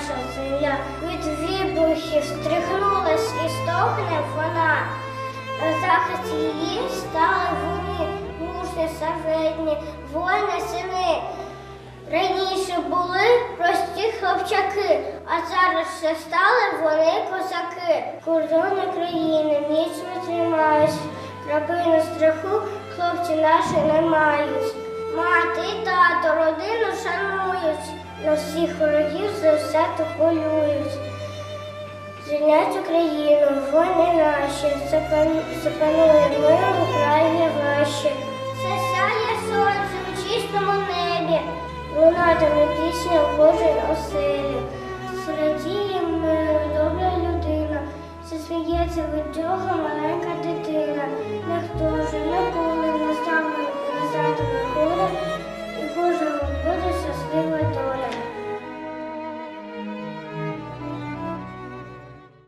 наша земля. Від вибухів стрихнулась і стогне вона. На захист її стали вони, мужні, саветні, воїни сини. Раніше були прості хлопчаки, а зараз ще стали вони козаки. Кордони країни міцно тримають, крапину страху хлопці наші не мають. На всіх ворогів за все то полюють. Звільнять Україну, вони наші, запан- запанує мир у краї ваші. Це сяє сонце у чистому небі, лунатиме пісня в Божій оселі. Зрадіє миру, добра людина, засміється від цього